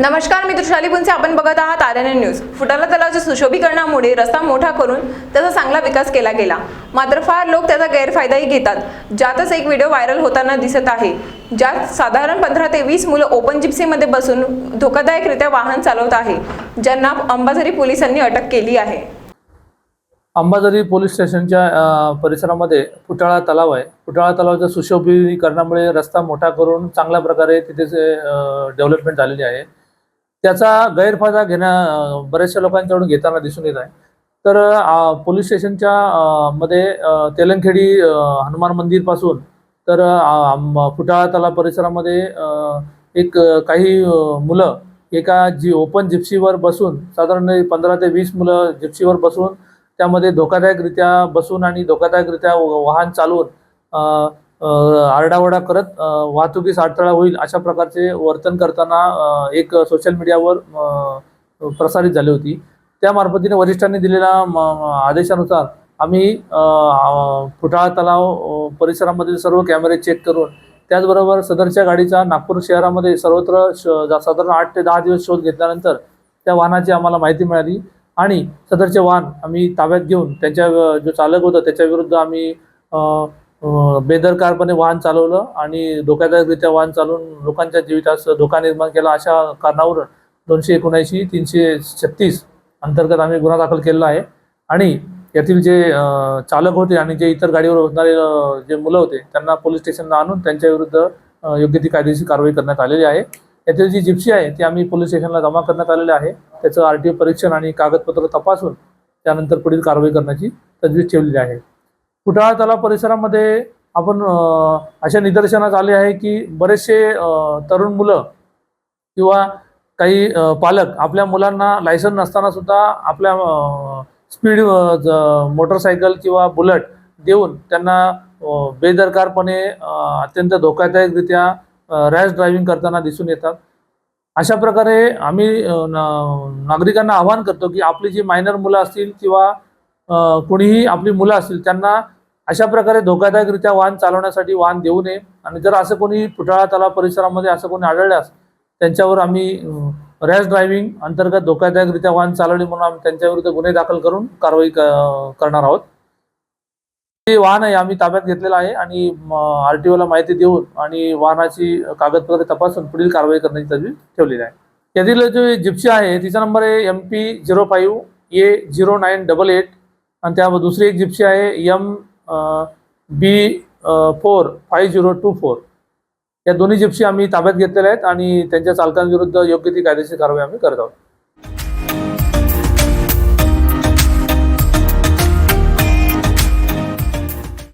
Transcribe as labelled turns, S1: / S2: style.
S1: नमस्कार मी तुषाली बुंचे आपण बघत आहात आर एन एन न्यूज. फुटाला तलावाच्या सुशोभीकरणामुळे रस्ता मोठा करून त्याचा चांगला विकास केला गेला. मात्र फार लोक त्याचा गैरफायदाही घेतात. ज्यातच एक व्हिडिओ व्हायरल होताना दिसत आहे. ज्यात साधारण पंधरा ते वीस मुलं ओपन जिप्सीमध्ये बसून धोकादायकरित्या वाहन चालवत आहे ज्यांना अंबाझरी पोलिसांनी अटक केली आहे.
S2: अंबाझरी पोलीस स्टेशनच्या परिसरामध्ये फुटाळा तलाव आहे. फुटाळा तलावाच्या सुशोभीकरणामुळे रस्ता मोठा करून चांगल्या प्रकारे तिथे डेव्हलपमेंट झालेली आहे. त्याचा गैरफायदा घेण्या बऱ्याचशा लोकांकडून घेताना दिसून येत आहे. तर पोलीस स्टेशनच्या मध्ये तेलंगखेडी हनुमान मंदिरपासून तर फुटाळा तलाव परिसरामध्ये एक काही मुलं एका जी ओपन जिप्सीवर बसून साधारण पंधरा ते वीस मुलं जिप्सीवर बसून त्यामध्ये धोकादायकरित्या बसून आणि धोकादायकरित्या वाहन चालवून आरडाओरडा करत वाहतुकीस अडथळा होईल अशा प्रकारचे वर्तन करताना एक सोशल मीडियावर प्रसारित झाली होती. त्या मार्फतीने वरिष्ठांनी दिलेल्या आदेशानुसार आम्ही फुटाळा तलाव परिसरामधील सर्व कॅमेरे चेक करून त्याचबरोबर सदरच्या गाडीचा नागपूर शहरामध्ये सर्वत्र श- जा- साधारण आठ ते दहा दिवस शोध घेतल्यानंतर त्या वाहनाची आम्हाला माहिती मिळाली आणि सदरचे वाहन आम्ही ताब्यात घेऊन त्यांच्या जो चालक होता त्याच्याविरुद्ध आम्ही बेदरकारपणे वाहन चालवलं आणि धोकादायकरित्या वाहन चालवून लोकांच्या जीवितास धोका निर्माण केला अशा कारणावरून दोनशे एकोणऐंशी तीनशे छत्तीस अंतर्गत आम्ही गुन्हा दाखल केलेला आहे. आणि यातील जे चालक होते आणि जे इतर गाडीवर बसणारे जे मुलं होते त्यांना पोलीस स्टेशनला आणून त्यांच्याविरुद्ध योग्य ती कायदेशीर कारवाई करण्यात आलेली आहे. यातील जी जिप्सी आहे ती आम्ही पोलीस स्टेशनला जमा करण्यात आलेली आहे. त्याचं आर टी ओ परीक्षण आणि कागदपत्र तपासून त्यानंतर पुढील कारवाई करण्याची तजवीज ठेवलेली आहे. कुटाळा तलाव परिसरामध्ये आपण अशा निदर्शनास आले आहे की बरेचसे तरुण मुलं किंवा काही पालक आपल्या मुलांना लायसन नसताना सुद्धा आपल्या स्पीड मोटरसायकल किंवा बुलेट देऊन त्यांना बेदरकारपणे अत्यंत धोकादायकरित्या रॅश ड्रायव्हिंग करताना दिसून येतात. अशा प्रकारे आम्ही ना- नागरिकांना आवाहन करतो की आपली जी मायनर मुलं असतील किंवा कुणीही आपली मुलं असतील त्यांना अशा प्रकारे धोकादायकरित्या वाहन चालवण्यासाठी वाहन देऊ नये. आणि जर असं कोणी फुटाळा तलाव परिसरामध्ये असं कोणी आढळल्यास त्यांच्यावर आम्ही रॅश ड्रायव्हिंग अंतर्गत धोकादायकरित्या वाहन चालवणे म्हणून आम्ही त्यांच्याविरुद्ध गुन्हे दाखल करून कारवाई करणार आहोत. हे वाहन आहे आम्ही ताब्यात घेतलेलं आहे आणि आर टी ओला माहिती देऊन आणि वाहनाची कागदपत्रे तपासून पुढील कारवाई करण्याची तजवीज ठेवलेली आहे. यातील जो जिप्सी आहे तिचा नंबर आहे M P zero five A zero nine double eight आणि त्या दुसरी एक जिप्सी आहे M B four five zero two four. या दोन्ही जिप्सी आम्ही ताब्यात घेतलेल्या आहेत आणि त्यांच्या चालकांविरुद्ध योग्य ती कायदेशीर कारवाई आम्ही करत आहोत.